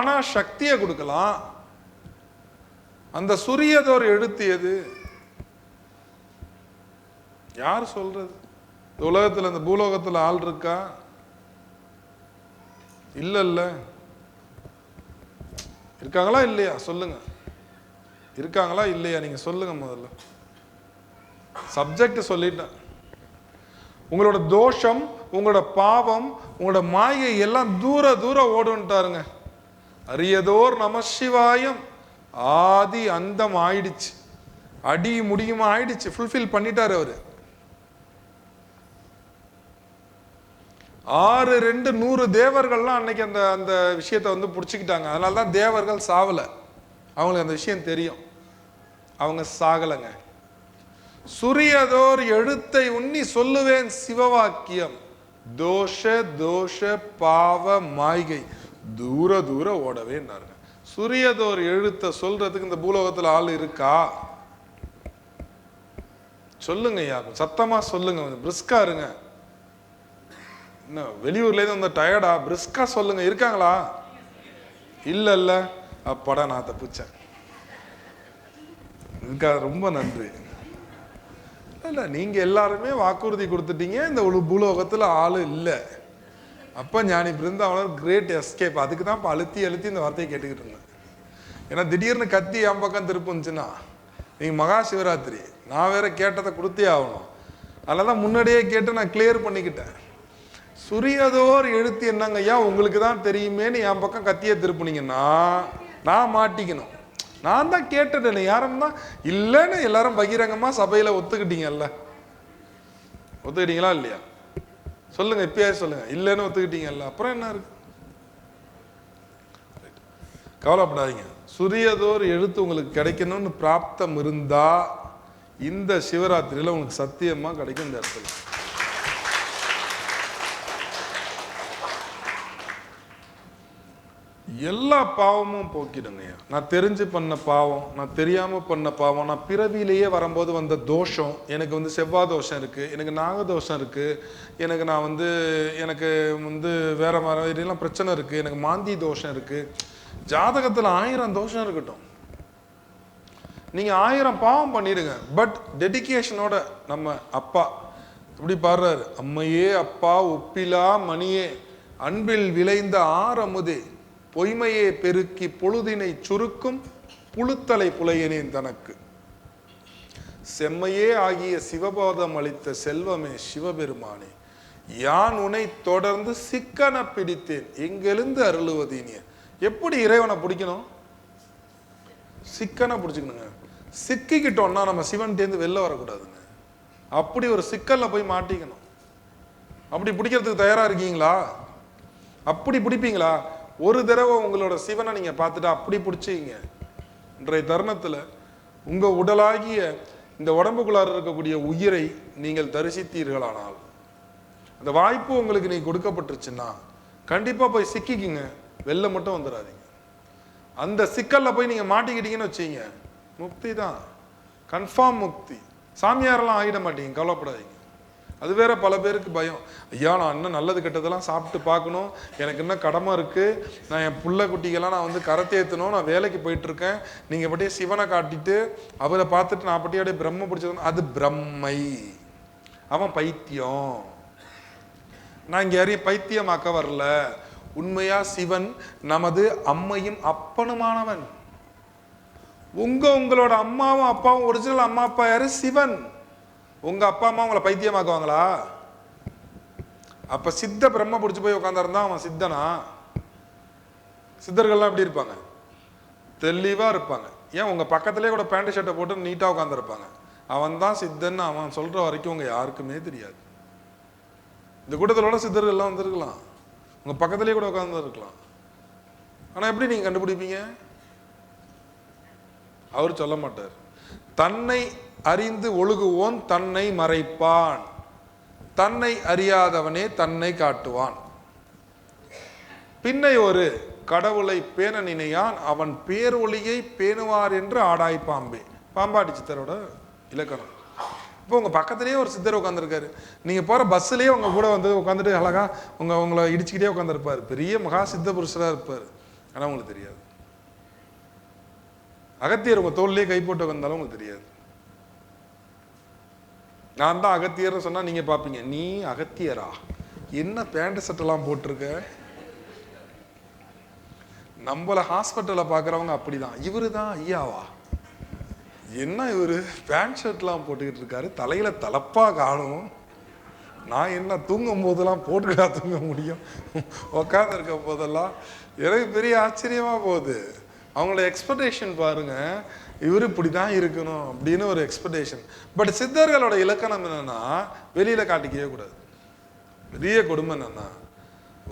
ஆனால் சக்தியை கொடுக்கலாம். அந்த சுரியதோர் எழுத்து எது? யார் சொல்றது? இந்த உலகத்துல இந்த பூலோகத்துல ஆள் இருக்கா? இல்ல இல்ல இருக்காங்களா இல்லையா? சொல்லுங்க. இருக்காங்களா இல்லையா? நீங்க சொல்லுங்க முதல்ல. சப்ஜெக்ட் சொல்லிட்டேன். உங்களோட தோஷம் உங்களோட பாவம் உங்களோட மாயை எல்லாம் தூர தூர ஓடுன்ட்டாருங்க. அரியதோர் நமசிவாயம். ஆதி அந்தம் ஆயிடுச்சு. அடி முடியுமா ஆயிடுச்சு. ஃபுல்ஃபில் பண்ணிட்டாரு அவரு. ஆறு ரெண்டு நூறு தேவர்கள்லாம் அன்னைக்கு அந்த அந்த விஷயத்தை வந்து பிடிச்சிக்கிட்டாங்க. அதனால தான் தேவர்கள் சாவல. அவங்களுக்கு அந்த விஷயம் தெரியும். அவங்க சாகலைங்க. சுரியதோர் எழுத்தை உண்ணி சொல்லுவேன் சிவவாக்கியம். தோஷ தோஷ பாவ மாய்கை. தூர தூர ஓடவேன்னாருங்க சுரியதோர் எழுத்தை சொல்றதுக்கு இந்த பூலோகத்துல ஆள் இருக்கா? சொல்லுங்க ஐயா சத்தமா சொல்லுங்க கொஞ்சம் பிரிஸ்கா இருங்க. என்ன வெளியூர்ல இருந்து வந்த டயர்டா? பிரிஸ்கா சொல்லுங்க இருக்காங்களா? இல்ல இல்ல. அப்படா நான் தப்பிச்சேன் இருக்கா ரொம்ப நன்றி. இல்ல நீங்க எல்லாருமே வாக்குறுதி கொடுத்துட்டீங்க. இந்த பூலோகத்தில் பூலோகத்துல ஆளு அப்போ ஞானி பிருந்தாவனர் கிரேட் எஸ்கேப் அதுக்கு தான் இப்போ அழுத்தி அழுத்தி இந்த வார்த்தையை கேட்டுக்கிட்டு இருந்தேன் ஏன்னா திடீர்னு கத்தி என் பக்கம் திருப்புச்சுன்னா நீங்கள் மகா சிவராத்திரி நான் வேற கேட்டதை கொடுத்தே ஆகணும். அதனால தான் முன்னாடியே கேட்டு நான் கிளியர் பண்ணிக்கிட்டேன். சுரியதோர் எழுத்து என்னங்கய்யா உங்களுக்கு தான் தெரியுமேன்னு என் பக்கம் கத்தியை திருப்புனீங்கன்னா நான் மாட்டிக்கணும். நான் தான் கேட்டுட்டேன் யாரும் தான் இல்லைன்னு எல்லாரும் பகிரங்கமாக சபையில் ஒத்துக்கிட்டீங்கல்ல. ஒத்துக்கிட்டீங்களா இல்லையா? சொல்லுங்க இப்பயே சொல்லுங்க. இல்லைன்னு ஒத்துக்கிட்டீங்கல்ல அப்புறம் என்ன இருக்கு? கவலைப்படாதீங்க. சுரியதோர் எழுத்து உங்களுக்கு கிடைக்கணும்னு பிராப்தம் இருந்தா இந்த சிவராத்திரியில உங்களுக்கு சத்தியமா கிடைக்கும் இந்த இடத்துல. எல்லா பாவமும் போக்கிடுங்கய்யா. நான் தெரிஞ்சு பண்ண பாவம் நான் தெரியாமல் பண்ண பாவம் நான் பிறவியிலேயே வரும்போது வந்த தோஷம் எனக்கு வந்து செவ்வாய் தோஷம் இருக்குது எனக்கு நாக தோஷம் இருக்குது எனக்கு நான் வந்து எனக்கு வந்து வேற மாதிரிலாம் பிரச்சனை இருக்குது எனக்கு மாந்தி தோஷம் இருக்குது ஜாதகத்தில் ஆயிரம் தோஷம் இருக்கட்டும். நீங்கள் ஆயிரம் பாவம் பண்ணிடுங்க. பட் டெடிகேஷனோட நம்ம அப்பா இப்படி பாடுறாரு. அம்மையே அப்பா ஒப்பிலா மணியே அன்பில் விளைந்த ஆரமுதே பொய்மையே பெருக்கி பொழுதினை சுருக்கும் புழுத்தலை புலையனேன் தனக்கு. செம்மையே ஆகிய சிவபோதம் அளித்த செல்வமே சிவபெருமானே யான் உனை தொடர்ந்து சிக்கன பிடித்தேன். எங்கெழுந்து அருளுவதீனிய எப்படி இறைவனை பிடிக்கணும்? சிக்கனை பிடிச்சிக்கணுங்க. சிக்கிக்கிட்டோம்னா நம்ம சிவன்டேந்து வெளில வரக்கூடாதுங்க. அப்படி ஒரு சிக்கல்ல போய் மாட்டிக்கணும். அப்படி பிடிக்கிறதுக்கு தயாரா இருக்கீங்களா? அப்படி பிடிப்பீங்களா? ஒரு தடவை உங்களோட சிவனை நீங்கள் பார்த்துட்டு அப்படி பிடிச்சிங்க. இன்றைய தருணத்தில் உங்கள் உடலாகிய இந்த உடம்புக்குள்ளார இருக்கக்கூடிய உயிரை நீங்கள் தரிசித்தீர்களானால் அந்த வாய்ப்பு உங்களுக்கு நீ கொடுக்கப்பட்டுருச்சுன்னா கண்டிப்பாக போய் சிக்கிக்குங்க. வெளில மட்டும் வந்துடாதீங்க. அந்த சிக்கலில் போய் நீங்கள் மாட்டிக்கிட்டீங்கன்னு வச்சிங்க முக்தி தான். கன்ஃபார்ம் முக்தி. சாமியாரெல்லாம் ஆகிட மாட்டீங்க. கவலைப்படாதீங்க. அது வேற பல பேருக்கு பயம். ஐயா நான் இன்னும் நல்லது கெட்டதெல்லாம் சாப்பிட்டு பார்க்கணும். எனக்கு இன்னும் கடமை இருக்கு. நான் என் புள்ள குட்டிகள்லாம் நான் வந்து கரத்தேற்றணும் நான் வேலைக்கு போயிட்டு இருக்கேன் நீங்க சிவனை காட்டிட்டு அவரை பார்த்துட்டு நான் பட்டியே அப்படியே பிரம்ம பிடிச்சது அது பிரம்மை. அவன் பைத்தியம். நான் இங்கே யாரையும் பைத்தியமாக்க வரல. உண்மையா சிவன் நமது அம்மையும் அப்பனுமானவன். உங்க உங்களோட அம்மாவும் அப்பாவும் ஒரிஜினல் அம்மா அப்பா யாரு? சிவன். உங்க அப்பா அம்மா உங்களை பைத்தியமாக்குவாங்களா? அப்ப சித்த பிரம்ம பிடிச்சி போய் உட்காந்துருந்தா அவன் சித்தனா? சித்தர்கள்லாம் எப்படி இருப்பாங்க? தெளிவா இருப்பாங்க. ஏன் உங்க பக்கத்திலே கூட பேண்ட் ஷர்ட்டை போட்டு நீட்டா உட்காந்துருப்பாங்க அவன் தான் சித்தன்னு அவன் சொல்ற வரைக்கும் உங்க யாருக்குமே தெரியாது. இந்த கூட்டத்திலோட சித்தர்கள் எல்லாம் வந்திருக்கலாம். உங்க பக்கத்திலே கூட உட்காந்துருக்கலாம் ஆனால் ஆனா எப்படி நீங்க கண்டுபிடிப்பீங்க? அவர் சொல்ல மாட்டார். தன்னை அறிந்து ஒழுகுவோன் தன்னை மறைப்பான். தன்னை அறியாதவனே தன்னை காட்டுவான். பின்னை ஒரு கடவுளை பேண நினையான் அவன் பேரொழியை பேணுவார் என்று ஆடாய் பாம்பே. பாம்பாடி சித்தரோட இலக்கணம். இப்போ உங்கள் பக்கத்துலேயே ஒரு சித்தர் உட்காந்துருக்காரு நீங்கள் போகிற பஸ்ஸுலேயே உங்கள் கூட வந்து உட்காந்துட்டு அழகா உங்கள் உங்களை இடிச்சுக்கிட்டே உட்காந்துருப்பாரு பெரிய மகா சித்த புருஷராக இருப்பார். ஆனால் உங்களுக்கு தெரியாது. அகத்தியர் உங்க தோல்லையே கை போட்டு வந்தாலும் உங்களுக்கு தெரியாது. நான் தான் அகத்தியர்னு சொன்னா நீங்க பாப்பீங்க நீ அகத்தியரா? என்ன பேண்ட் சட்டெல்லாம் போட்டிருக்க? நம்மள ஹாஸ்பிட்டல்ல பாக்குறவங்க அப்படிதான். இவரு தான் ஐயாவா? என்ன இவரு? பேண்ட் ஷர்ட்லாம் போட்டுக்கிட்டு இருக்காரு. தலையில தலப்பா காணும். நான் என்ன தூங்கும் போதெல்லாம் போட்டுக்கிட்டா தூங்க முடியும்? உட்காந்து இருக்க போதெல்லாம் எனக்கு பெரிய ஆச்சரியமா போகுது. அவங்களோட எக்ஸ்பெக்டேஷன் பாருங்க இப்படி தான் இருக்கணும் அப்படின்னு ஒரு எக்ஸ்பெக்டேஷன் பட் சித்தர்களோட இலக்கணம் என்னென்னா வெளியில் காட்டிக்கவே கூடாது. பெரிய கொடுமை என்னன்னா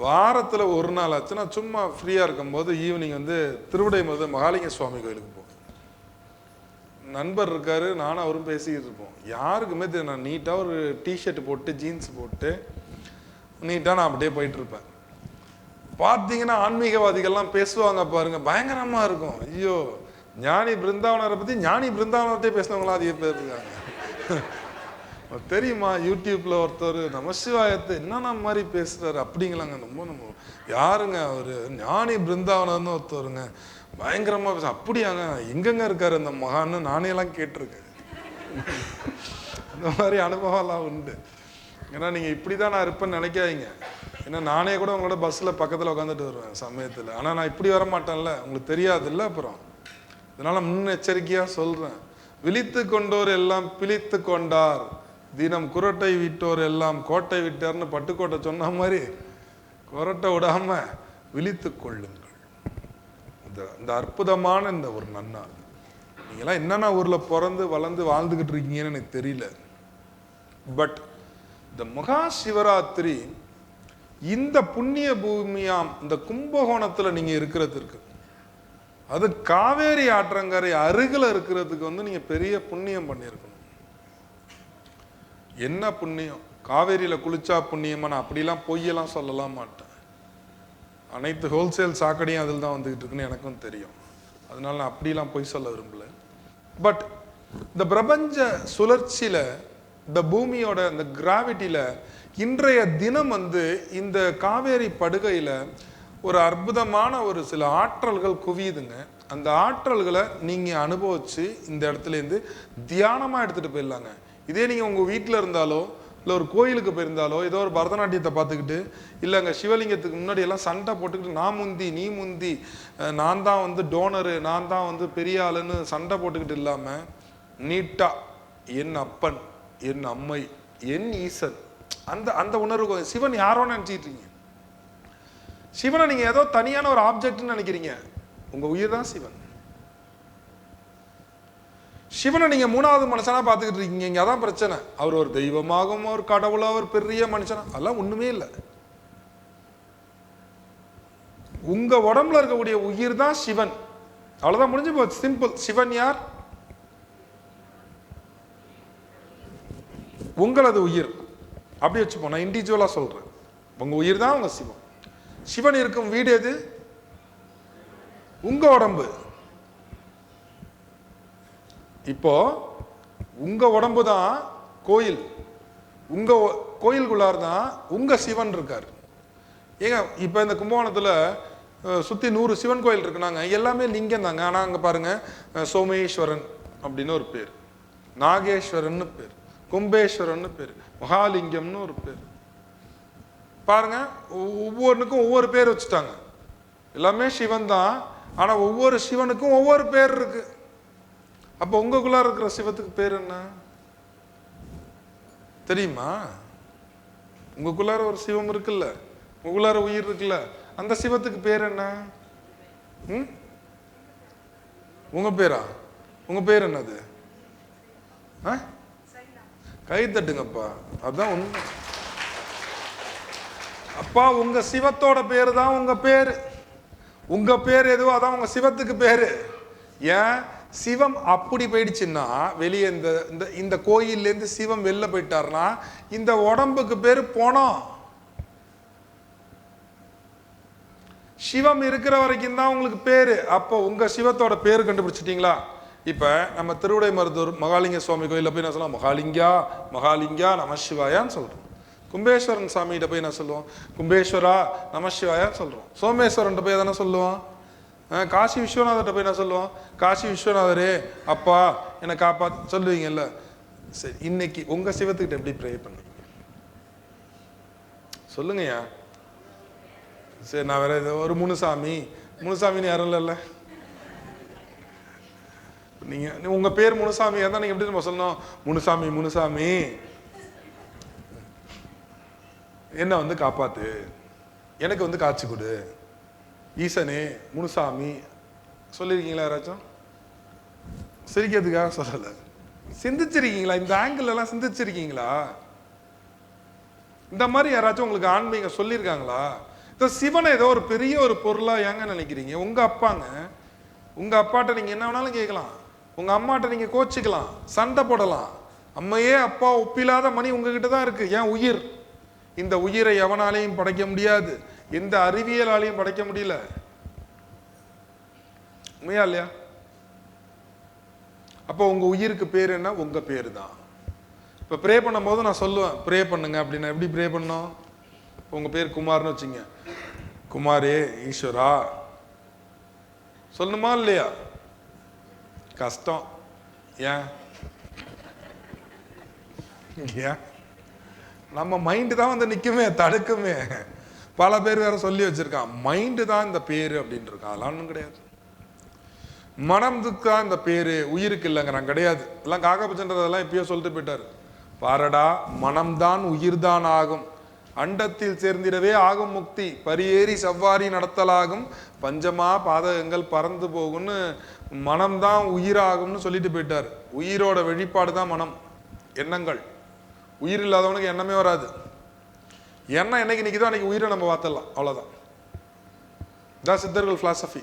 வாரத்தில் ஒரு நாள் ஆச்சு நான் சும்மா ஃப்ரீயாக இருக்கும்போது ஈவினிங் வந்து திருவிடை முதல் மகாலிங்க சுவாமி கோயிலுக்கு போவேன். நண்பர் இருக்காரு நானும் அவரும் பேசிக்கிட்டு இருப்போம். யாருக்குமே தெரியும் நான் நீட்டாக ஒரு டிஷர்ட் போட்டு ஜீன்ஸ் போட்டு நீட்டாக நான் அப்படியே போயிட்டு இருப்பேன். பார்த்தீங்கன்னா ஆன்மீகவாதிகள்லாம் பேசுவாங்க பாருங்க பயங்கரமா இருக்கும். ஐயோ ஞானி பிருந்தாவனரை பத்தி ஞானி பிருந்தாவனத்தையே பேசினவங்களாம் அதிக பேர் இருக்காங்க. தெரியுமா யூடியூப்ல ஒருத்தர் நமசிவாயத்தை என்னென்ன மாதிரி பேசுறாரு? அப்படிங்களாங்க. ரொம்ப நம்ம யாருங்க அவரு? ஞானி பிருந்தாவனர்னு ஒருத்தருங்க. பயங்கரமா பேச அப்படியாங்க எங்கெங்க இருக்காரு அந்த மகான்னு நானே எல்லாம் கேட்டிருக்கேன். அந்த மாதிரி அனுபவம்லாம் உண்டு. ஏன்னா நீங்க இப்படிதான் நான் இருப்பேன்னு நினைக்காதீங்க. ஏன்னா நானே கூட உங்களோட பஸ்ஸில் பக்கத்தில் உட்காந்துட்டு வருவேன் சமயத்தில். ஆனால் நான் இப்படி வர மாட்டேன்ல உங்களுக்கு தெரியாதுல்ல அப்புறம். இதனால் முன்னெச்சரிக்கையாக சொல்கிறேன் விழித்து கொண்டோர் எல்லாம் பிழித்து கொண்டார். தினம் குரட்டை விட்டோர் எல்லாம் கோட்டை விட்டார்னு பட்டுக்கோட்டை சொன்ன மாதிரி குரட்டை விடாமல் விழித்து கொள்ளுங்கள். இந்த இந்த அற்புதமான இந்த ஒரு நன்னாள். நீங்களாம் என்னென்ன ஊரில் பிறந்து வளர்ந்து வாழ்ந்துக்கிட்டு இருக்கீங்கன்னு எனக்கு தெரியல. பட் இந்த மகா சிவராத்திரி இந்த புண்ணிய பூமியாம் இந்த கும்பகோணத்தில் நீங்கள் இருக்கிறதுக்கு அது காவேரி ஆற்றங்கரை அருகில் இருக்கிறதுக்கு வந்து நீங்கள் பெரிய புண்ணியம் பண்ணியிருக்கணும். என்ன புண்ணியம்? காவேரியில் குளிச்சா புண்ணியமா? நான் அப்படிலாம் பொய்யெல்லாம் சொல்லலாம் மாட்டேன். அனைத்து ஹோல்சேல் சாக்கடையும் அதில் தான் வந்துகிட்டு இருக்குன்னு எனக்கும் தெரியும். அதனால நான் அப்படிலாம் பொய் சொல்ல விரும்பல. பட் இந்த பிரபஞ்ச சுழற்சியில் இந்த பூமியோட இந்த கிராவிட்டியில் இன்றைய தினம் வந்து இந்த காவேரி படுகையில் ஒரு அற்புதமான ஒரு சில ஆற்றல்கள் குவியுதுங்க. அந்த ஆற்றல்களை நீங்கள் அனுபவித்து இந்த இடத்துலேருந்து தியானமாக எடுத்துகிட்டு போயிடலாங்க. இதே நீங்கள் உங்கள் வீட்டில் இருந்தாலோ இல்லை ஒரு கோயிலுக்கு போயிருந்தாலோ ஏதோ ஒரு பரதநாட்டியத்தை பார்த்துக்கிட்டு இல்லைங்க சிவலிங்கத்துக்கு முன்னாடி எல்லாம் சண்டை போட்டுக்கிட்டு நான் முந்தி நீ முந்தி நான் தான் வந்து டோனரு நான் தான் வந்து பெரிய ஆளுன்னு சண்டை போட்டுக்கிட்டு இல்லாமல் நீட்டா என் அப்பன் என் அம்மை என் ஈசன் அந்த அந்த உணர்வு சிவன் யாரோ நினைச்சிட்டு இருக்கீங்க சிவனை நீங்க ஏதோ தனியான ஒரு ஆப்ஜெக்ட்னு நினைக்கிறீங்க. உங்க உயிர் தான் சிவன். சிவனை நீங்க மூணாவது மனுஷனா பார்த்துக்கிட்டு இருக்கீங்க. இங்க அதான் பிரச்சனை. அவர் ஒரு தெய்வமாகவும் ஒரு கடவுளாக ஒரு பெரிய மனுஷனா. அதெல்லாம் ஒண்ணுமே இல்லை. உங்க உடம்புல இருக்கக்கூடிய உயிர் தான் சிவன். அவ்வளவுதான் முடிஞ்சு போச்சு. சிம்பிள் சிவன் யார்? உங்களது உயிர். அப்படி வச்சுப்போம் நான் இண்டிவிஜுவலாக சொல்கிறேன் உங்கள் உயிர் தான் உங்கள் சிவன் சிவன் இருக்கும் வீடு எது? உங்கள் உடம்பு. இப்போ உங்கள் உடம்பு தான் கோயில். உங்கள் கோயிலுக்குள்ளார் தான் உங்கள் சிவன் இருக்கார். ஏங்க இப்போ இந்த கும்பகோணத்தில் சுற்றி நூறு சிவன் கோயில் இருக்குனாங்க. எல்லாமே லிங்கம் தாங்க. ஆனால் அங்கே பாருங்க சோமேஸ்வரன் அப்படின்னு ஒரு பேர். நாகேஸ்வரன் பேர். கும்பேஸ்வரன்னு பேர். மகாலிங்கம்னு ஒரு பேர். பாருங்க ஒவ்வொன்றுக்கும் ஒவ்வொரு பேர் வச்சுட்டாங்க. எல்லாமே சிவன் தான். ஆனால் ஒவ்வொரு சிவனுக்கும் ஒவ்வொரு பேர் இருக்கு. அப்போ உங்களுக்குள்ள இருக்கிற சிவத்துக்கு பேர் என்ன? தெரியுமா? உங்களுக்குள்ளார ஒரு சிவம் இருக்குல்ல. உங்களுக்குள்ளார உயிர் இருக்குல்ல. அந்த சிவத்துக்கு பேர் என்ன? ம்? உங்கள் பேரா? உங்கள் பேர் என்னது? ஆ? கை தட்டுங்கப்பா. அதுதான் உண்மை. அப்பா உங்க சிவத்தோட பேர் தான் உங்க பேர். உங்க பேர் எதுவோ அதான் உங்க சிவத்துக்கு பேரு. ஏன்? சிவம் அப்படி போயிடுச்சுன்னா வெளியே இந்த இந்த இந்த கோயில்லேருந்து சிவம் வெளில போயிட்டார்னா இந்த உடம்புக்கு பேர் போனோம் சிவம் இருக்கிற வரைக்கும் தான் உங்களுக்கு பேரு. அப்போ உங்க சிவத்தோட பேர் கண்டுபிடிச்சிட்டீங்களா? இப்போ நம்ம திருவிடை மருதூர் மகாலிங்க சுவாமி கோயிலில் போய் என்ன சொல்லலாம்? மகாலிங்கா மகாலிங்கா நமசிவாயான்னு சொல்கிறோம் கும்பேஸ்வரன் சாமிகிட்ட போய் என்ன சொல்லுவோம்? கும்பேஸ்வரா நமசிவாயான்னு சொல்கிறோம் சோமேஸ்வரன்ட்ட போய் எதனா சொல்லுவோம்? காசி விஸ்வநாதர்கிட்ட போய் என்ன சொல்லுவோம்? காசி விஸ்வநாதரே அப்பா என்னை காப்பா சொல்லுவீங்கல்ல. சரி இன்னைக்கு உங்கள் சிவத்துக்கிட்ட எப்படி ப்ரே பண்ணுவீங்க? சொல்லுங்கய்யா. சரி நான் வேற ஏதோ ஒரு முனுசாமி. முனுசாமின்னு யாரும் இல்லைல்ல? நீங்கள் உங்கள் பேர் முனுசாமி தான் நீங்கள் எப்படி நம்ம சொல்லணும்? முனுசாமி முனுசாமி. என்ன வந்து காப்பாத்து. எனக்கு வந்து காட்சி கொடு. ஈசனே முனுசாமி. சொல்லியிருக்கீங்களா யாராச்சும்? சிரிக்கிறதுக்காக சொல்லலை. சிந்திச்சிருக்கீங்களா? இந்த ஆங்கிள்லாம் சிந்திச்சிருக்கீங்களா? இந்த மாதிரி யாராச்சும் உங்களுக்கு ஆன்மீகம் சொல்லியிருக்காங்களா? இந்த சிவனை ஏதோ ஒரு பெரிய ஒரு பொருளாக ஏங்க நினைக்கிறீங்க? உங்கள் அப்பாங்க. உங்கள் அப்பாட்ட நீங்கள் என்ன வேணாலும் கேட்கலாம். உங்கள் அம்மாட்ட நீங்கள் கோச்சிக்கலாம் சண்டை போடலாம். அம்மையே அப்பா ஒப்பில்லாத மணி உங்ககிட்ட தான் இருக்குது ஏன் உயிர்? இந்த உயிரை எவனாலையும் படைக்க முடியாது. எந்த அறிவியலாலையும் படைக்க முடியல. உண்மையா இல்லையா? அப்போ உங்கள் உயிருக்கு பேர் என்ன? உங்கள் பேர் தான். இப்போ ப்ரே பண்ணும்போது நான் சொல்லுவேன் ப்ரே பண்ணுங்க அப்படின்னா எப்படி ப்ரே பண்ணோம் உங்கள் பேர் குமார்னு வச்சுங்க. குமாரே ஈஸ்வரா. சொல்லணுமா இல்லையா? கஷ்டம். ஏன்? ஏன்? நம்ம மைண்டு தான் வந்து நிற்குமே தடுக்குமே. பல பேர் வேற சொல்லி வச்சிருக்கான். மைண்டு தான் இந்த பேர் அப்படின்னு இருக்கான். அதெல்லாம் ஒன்றும் கிடையாது. மனம்துக்கு தான் இந்த பேர்? உயிருக்கு இல்லைங்கிறான். கிடையாது. எல்லாம் காகபட்சன்றதெல்லாம் இப்பயோ சொல்லிட்டு போயிட்டார். பாரடா மனம்தான் உயிர்தான் ஆகும். அண்டத்தில் சேர்ந்திடவே ஆகும் முக்தி. பரியேறி செவ்வாரி நடத்தலாகும். பஞ்சமா பாதகங்கள் பறந்து போகும்னு மனம்தான் உயிராகும்னு சொல்லிட்டு போயிட்டார். உயிரோட வெளிப்பாடு தான் மனம். எண்ணங்கள். உயிர் இல்லாதவனுக்கு எண்ணமே வராது. எண்ணம் என்னைக்கு நிற்கிதோ அன்னைக்கு உயிரை நம்ம பார்த்துடலாம் அவ்வளோதான் இதான் சித்தர்கள் ஃபிலாசபி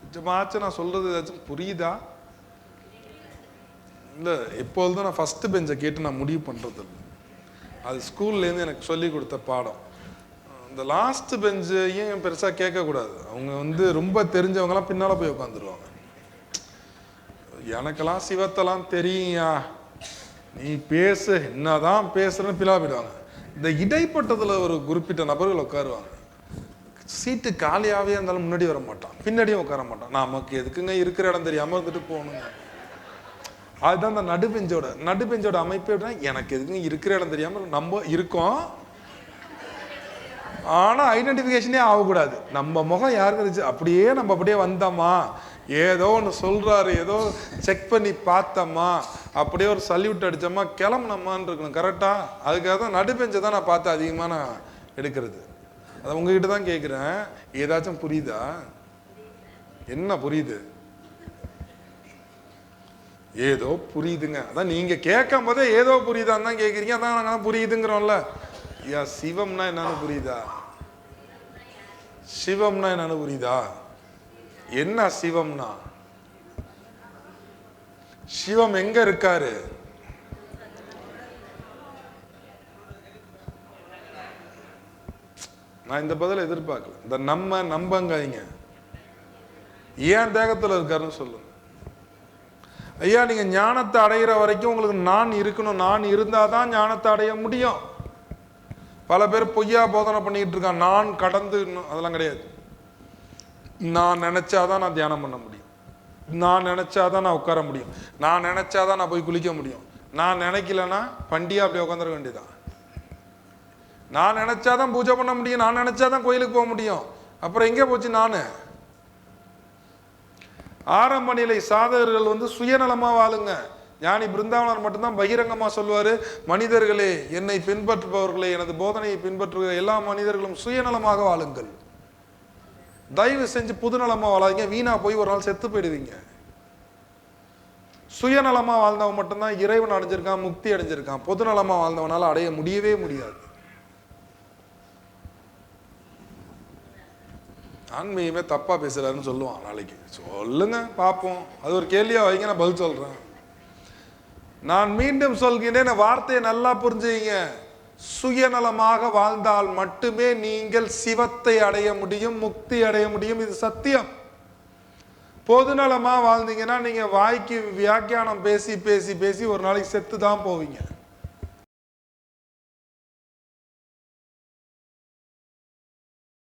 கொஞ்சமாச்சும் நான் சொல்றது ஏதாச்சும் புரியுதா? இல்லை எப்பொழுதும் நான் ஃபஸ்ட்டு பெஞ்சை கேட்டு நான் முடிவு பண்ணுறது இல்லை அது ஸ்கூல்லேருந்து எனக்கு சொல்லி கொடுத்த பாடம். இந்த லாஸ்ட் பெஞ்சையும் பெருசாக கேட்கக்கூடாது. அவங்க வந்து ரொம்ப தெரிஞ்சவங்கலாம் பின்னால் போய் உட்காந்துருவாங்க எனக்கெல்லாம் சிவத்தெல்லாம் தெரியா நீ பேசு என்னதான் பேசுறன்னு பிலா போயிடுவாங்க இந்த இடைப்பட்டதில் ஒரு குறிப்பிட்ட நபர்கள் உட்காருவாங்க. சீட்டு காலியாகவே இருந்தாலும் முன்னாடி வர மாட்டான் பின்னாடியும் உட்கார மாட்டான் நமக்கு எதுக்குங்க இருக்கிற இடம் தெரியாமல் இருந்துட்டு போகணுங்க. அதுதான் அந்த நடுபெஞ்சோட நடுபெஞ்சோட அமைப்பு எப்படின்னா எனக்கு எதுக்கும் இருக்கிற இடம் தெரியாமல் நம்ம இருக்கோம். ஆனால் ஐடென்டிஃபிகேஷனே ஆகக்கூடாது. நம்ம முகம் யாருக்கு இருந்துச்சு அப்படியே நம்ம அப்படியே வந்தோமா? ஏதோ ஒன்று சொல்கிறாரு ஏதோ செக் பண்ணி பார்த்தோமா? அப்படியே ஒரு சல்யூட் அடித்தோமா? கிளம்புனம்மான்னு இருக்கணும் கரெக்டாக அதுக்காக தான் நடுபெஞ்சை தான் நான் பார்த்து அதிகமாக நான் எடுக்கிறது. அதை உங்ககிட்ட தான் கேட்குறேன் ஏதாச்சும் புரியுதா? என்ன புரியுது? ஏதோ புரியுதுங்க. அதான் நீங்க கேட்கும் போதே ஏதோ புரியுதான்னு தான் கேட்குறீங்க அதான் நாங்கள் புரியுதுங்கிறோம்ல. ஐயா சிவம்னா என்னன்னு புரியுதா? சிவம்னா என்னன்னு புரியுதா? என்ன சிவம்னா? சிவம் எங்க இருக்காரு? நான் இந்த பதில எதிர்பார்க்கல. இந்த நம்ம நம்பங்காய்ங்க. ஏன் தேகத்துல இருக்காருன்னு சொல்லுங்க. ஐயா நீங்கள் ஞானத்தை அடையிற வரைக்கும் உங்களுக்கு நான் இருக்கணும். நான் இருந்தால் தான் ஞானத்தை அடைய முடியும். பல பேர் பொய்யா போதனை பண்ணிக்கிட்டு இருக்கான் நான் கடந்து இன்னும் அதெல்லாம் கிடையாது. நான் நினைச்சாதான் நான் தியானம் பண்ண முடியும். நான் நினைச்சாதான் நான் உட்கார முடியும். நான் நினைச்சாதான் நான் போய் குளிக்க முடியும். நான் நினைக்கலன்னா பண்டியா அப்படி உட்காந்துருக்க வேண்டியதான் நான் நினைச்சாதான் பூஜை பண்ண முடியும். நான் நினச்சாதான் கோயிலுக்கு போக முடியும். அப்புறம் எங்கே போச்சு நான்? ஆரம்ப நிலை சாதகர்கள் வந்து சுயநலமாக வாழுங்க. ஞானி பிருந்தாவனர் மட்டும்தான் பகிரங்கமாக சொல்லுவார் மனிதர்களே என்னை பின்பற்றுபவர்களே எனது போதனையை பின்பற்றுகிற எல்லா மனிதர்களும் சுயநலமாக வாழுங்கள். தயவு செஞ்சு புதுநலமாக வாழாதீங்க வீணாக போய் ஒரு நாள் செத்து போயிடுவீங்க. சுயநலமாக வாழ்ந்தவன் மட்டும்தான் இறைவன் அடைஞ்சிருக்கான் முக்தி அடைஞ்சிருக்கான். பொதுநலமாக வாழ்ந்தவனால் அடைய முடியவே முடியாது. ஆன்மீகமே தப்பாக பேசுகிறாருன்னு சொல்லுவான் நாளைக்கு. சொல்லுங்க பார்ப்போம். அது ஒரு கேள்வியாக வைங்க நான் பதில் சொல்கிறேன் நான் மீண்டும் சொல்கிறேன் வார்த்தையை நல்லா புரிஞ்சுங்க சுயநலமாக வாழ்ந்தால் மட்டுமே நீங்கள் சிவத்தை அடைய முடியும் முக்தி அடைய முடியும். இது சத்தியம். பொதுநலமாக வாழ்ந்தீங்கன்னா நீங்கள் வாய்க்கு வியாக்கியானம் பேசி பேசி பேசி ஒரு நாளைக்கு செத்து தான் போவீங்க.